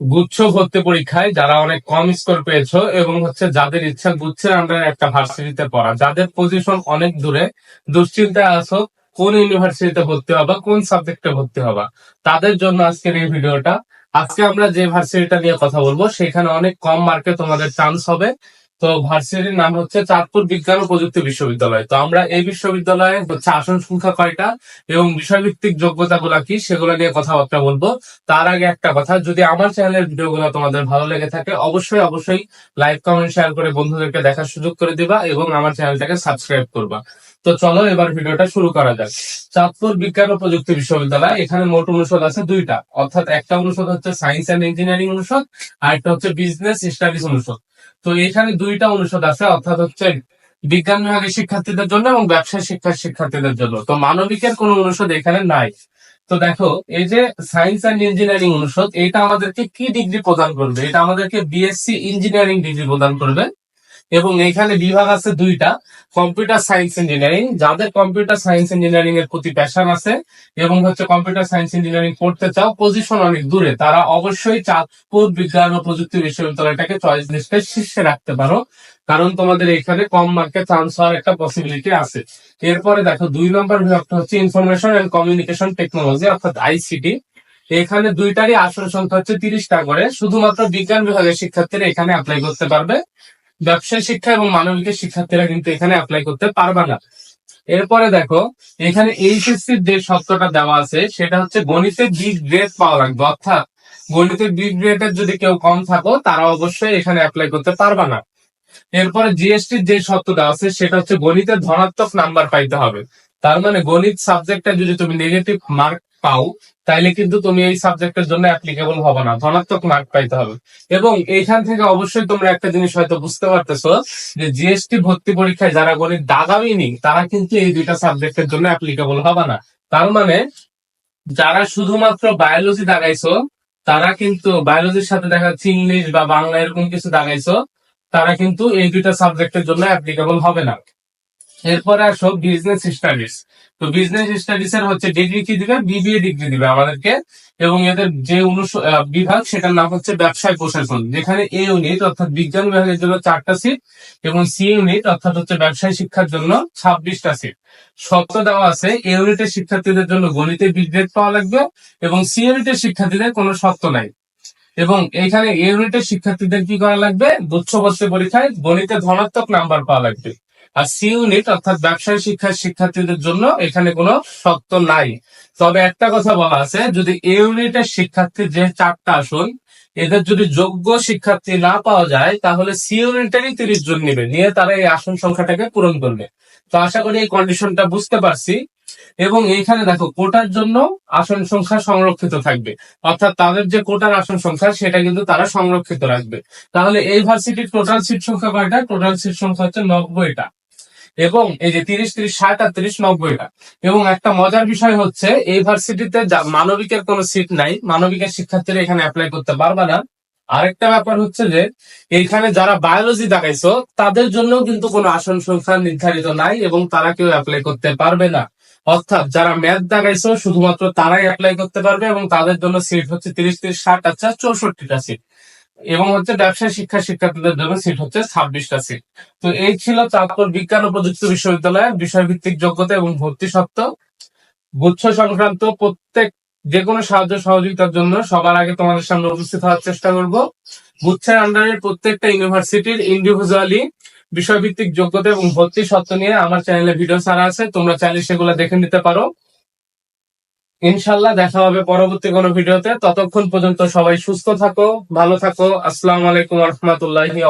গুচ্ছ ভর্তি পরীক্ষায় যারা অনেক কম স্কোর পেয়েছ এবং হচ্ছে যাদের ইচ্ছা গুচ্ছের আন্ডারে একটা ভার্সিটিতে পড়া, যাদের পজিশন অনেক দূরে, দুশ্চিন্তায় আছো, কোন ইউনিভার্সিটিতে ভর্তি হবা, কোন সাবজেক্টে ভর্তি হবা, তাদের জন্য আজকের এই ভিডিওটা। আজকে আমরা যে ভার্সিটিটা নিয়ে কথা বলব, সেখানে অনেক কম মার্কে তোমাদের চান্স হবে। তো ভার্সিটির নাম হচ্ছে চাঁদপুর বিজ্ঞান ও প্রযুক্তি বিশ্ববিদ্যালয়। তো আমরা এই বিশ্ববিদ্যালয়ে হচ্ছে আসন সংখ্যা কয়টা এবং বিষয়ভিত্তিক যোগ্যতা গুলা কি সেগুলো নিয়ে কথাবার্তা বলব। তার আগে একটা কথা, যদি আমার চ্যানেলের ভিডিওগুলো তোমাদের ভালো লেগে থাকে, অবশ্যই অবশ্যই লাইক, কমেন্ট, শেয়ার করে বন্ধুদেরকে দেখার সুযোগ করে দিবা এবং আমার চ্যানেলটাকে সাবস্ক্রাইব করবা। তো চলো এবার ভিডিওটা শুরু করা যাক। চাঁদপুর বিজ্ঞান ও প্রযুক্তি বিশ্ববিদ্যালয়, এখানে মোট অনুষদ আছে দুইটা। অর্থাৎ একটা অনুষদ হচ্ছে সায়েন্স অ্যান্ড ইঞ্জিনিয়ারিং অনুষদ, আর একটা হচ্ছে বিজনেস স্টাডিজ অনুষদ। তো এখানে দুইটা অনুষদ আছে, অর্থাৎ হচ্ছে বিজ্ঞান বিভাগের শিক্ষার্থীদের জন্য এবং ব্যবসায় শিক্ষার শিক্ষার্থীদের জন্য। তো মানবিকের কোনো অনুষদ এখানে নাই। তো দেখো, এই যে সায়েন্স অ্যান্ড ইঞ্জিনিয়ারিং অনুষদ এটা আমাদেরকে কি ডিগ্রি প্রদান করবে? এটা আমাদেরকে বিএসসি ইঞ্জিনিয়ারিং ডিগ্রি প্রদান করবে। এবং এখানে বিভাগ আছে দুইটা কম্পিউটার সায়েন্স ইঞ্জিনিয়ারিং যাদের কম্পিউটার সায়েন্স ইঞ্জিনিয়ারিং এর প্রতি প্যাশন আছে, এবং হচ্ছে কম্পিউটার সায়েন্স ইঞ্জিনিয়ারিং পড়তে চাও পজিশন অনেক দূরে, তারা অবশ্যই চাঁদপুর বিজ্ঞান ও প্রযুক্তি বিশ্ববিদ্যালয়টাকে চয়েস লিস্টের শীর্ষে রাখতে পারো। কারণ তোমাদের এখানে কম মার্কে চান্স হওয়ার একটা পসিবিলিটি আছে। এরপরে দেখো, দুই নম্বর বিভাগটা হচ্ছে ইনফরমেশন এন্ড কমিউনিকেশন টেকনোলজি অর্থাৎ আইসিটি এখানে দুইটারই আসন সংখ্যা হচ্ছে তিরিশটা করে, শুধুমাত্র বিজ্ঞান বিভাগের শিক্ষার্থীরা এখানে অ্যাপ্লাই করতে পারবে। ব্যবসায় শিক্ষা এবং মানবিকের শিক্ষার্থীরা কিন্তু এখানে অ্যাপ্লাই করতে পারবে না। এরপরে দেখো, এখানে এইচএসসি যে শর্তটা দেওয়া আছে, সেটা হচ্ছে গণিতে বি গ্রেড পাওয়া লাগবে। অর্থাৎ গণিতে বি গ্রেডের যদি কেউ কম থাকো, তারা অবশ্যই এখানে অ্যাপ্লাই করতে পারবে না। এরপরে জিএসটির যে শর্তটা আছে, সেটা হচ্ছে গণিতে ধনাত্মক নাম্বার পাইতে হবে। তার মানে গণিত সাবজেক্টটা যদি তুমি নেগেটিভ মার্ক পাও, তাইলে কিন্তু তুমি এই সাবজেক্টের জন্য অ্যাপ্লিকেবল হবে না। ধনাত্মক মার্ক পাইতে হবে। এবং এইখান থেকে অবশ্যই তোমরা একটা জিনিস হয়তো বুঝতে পারতেছো যে জিএসটি ভর্তি পরীক্ষায় যারা গণিত দাগাবিনি তারা কিন্তু এই দুইটা সাবজেক্টের জন্য অ্যাপ্লিকেবল হবে না। তার মানে যারা শুধুমাত্র বায়োলজি দাগাইছো, তারা কিন্তু বায়োলজির সাথে দেখা যাচ্ছে ইংলিশ বা বাংলা এরকম কিছু দাগাইছো, তারা কিন্তু এই দুইটা সাবজেক্টের জন্য অ্যাপ্লিকেবল হবে না। এরপরে আসো বিজনেস স্টাডিজ তো বিজনেস স্টাডিজ এর হচ্ছে ডিগ্রি কি দিবে? বিবিএ ডিগ্রি দিবে আমাদেরকে। এবং এদের যে বিভাগ, সেটার নাম হচ্ছে ব্যবসায় প্রশাসন। যেখানে এ ইউনিট অর্থাৎ বিজ্ঞান বিভাগের জন্য চারটা সিট এবং সি ইউনিট অর্থাৎ হচ্ছে ব্যবসায় শিক্ষার জন্য ছাব্বিশটা সিট শর্ত দেওয়া আছে এ ইউনিটের শিক্ষার্থীদের জন্য গণিতে বিগ্রেড পাওয়া লাগবে এবং সি ইউনিটের শিক্ষার্থীদের কোনো শর্ত নাই। এবং এখানে এ ইউনিটের শিক্ষার্থীদের কি করা লাগবে? গুচ্ছবর্তী পরীক্ষায় গণিতে ধনাত্মক নাম্বার পাওয়া লাগবে। আর সি ইউনিট অর্থাৎ ব্যবসায় শিক্ষার শিক্ষার্থীদের জন্য এখানে কোনো শর্ত নাই। তবে একটা কথা বলা আছে, যদি এ ইউনিটের শিক্ষার্থী যে চারটা আসন, এদের যদি যোগ্য শিক্ষার্থী না পাওয়া যায়, তাহলে সি ইউনিটেরই তিরিশ জন নেবে, নিয়ে তারা এই আসন সংখ্যাটাকে পূরণ করবে। তো আশা করি এই কন্ডিশনটা বুঝতে পারছি। এবং এইখানে দেখো, কোটার জন্য আসন সংখ্যা সংরক্ষিত থাকবে। অর্থাৎ তাদের যে কোটার আসন সংখ্যা, সেটা কিন্তু তারা সংরক্ষিত রাখবে। তাহলে এই ভার্সিটির টোটাল সিট সংখ্যা কয়টা? টোটাল সিট সংখ্যা হচ্ছে নব্বইটা। এবং এই যে তিরিশ তিরিশ, ষাট আর তিরিশ নব্বইটা এবং একটা মজার বিষয় হচ্ছে, এই ভার্সিটিতে মানবিকের কোনো সিট নাই, মানবিকের শিক্ষার্থীরা এখানে অ্যাপ্লাই করতে পারবে না। আরেকটা ব্যাপার হচ্ছে যে, এইখানে যারা বায়োলজি দেখাইছো, তাদের জন্য কিন্তু কোনো আসন সংখ্যা নির্ধারিত নাই এবং তারা কেউ অ্যাপ্লাই করতে পারবে না। অর্থাৎ যারা ম্যাথ দেখাইছো, শুধুমাত্র তারাই অ্যাপ্লাই করতে পারবে এবং তাদের জন্য সিট হচ্ছে তিরিশ তিরিশ, ষাট আচ্ছা চৌষট্টিটা সিট এবং হচ্ছে ব্যবসায় শিক্ষা শিক্ষার্থীদের জন্য সিট হচ্ছে ছাব্বিশটা সিট তো এই ছিল চাঁদপুর বিজ্ঞান ও প্রযুক্তি বিশ্ববিদ্যালয়ের বিষয়ভিত্তিক যোগ্যতা এবং ভর্তি সত্ত্ব গুচ্ছ সংক্রান্ত প্রত্যেক যে কোনো সাহায্য সহযোগিতার জন্য সবার আগে তোমাদের সামনে উপস্থিত হওয়ার চেষ্টা করব। গুচ্ছের আন্ডারে প্রত্যেকটা ইউনিভার্সিটির ইন্ডিভিজুয়ালি বিষয়ভিত্তিক যোগ্যতা এবং ভর্তি সত্ত্ব নিয়ে আমার চ্যানেলে ভিডিও ছাড়া আছে, তোমরা চাইলে সেগুলো দেখে নিতে পারো। ইনশাল্লাহ দেখা হবে পরবর্তী কোনো ভিডিওতে। ততক্ষণ পর্যন্ত সবাই সুস্থ থাকো, ভালো থাকো। আসসালামু আলাইকুম রহমতুল্লাহি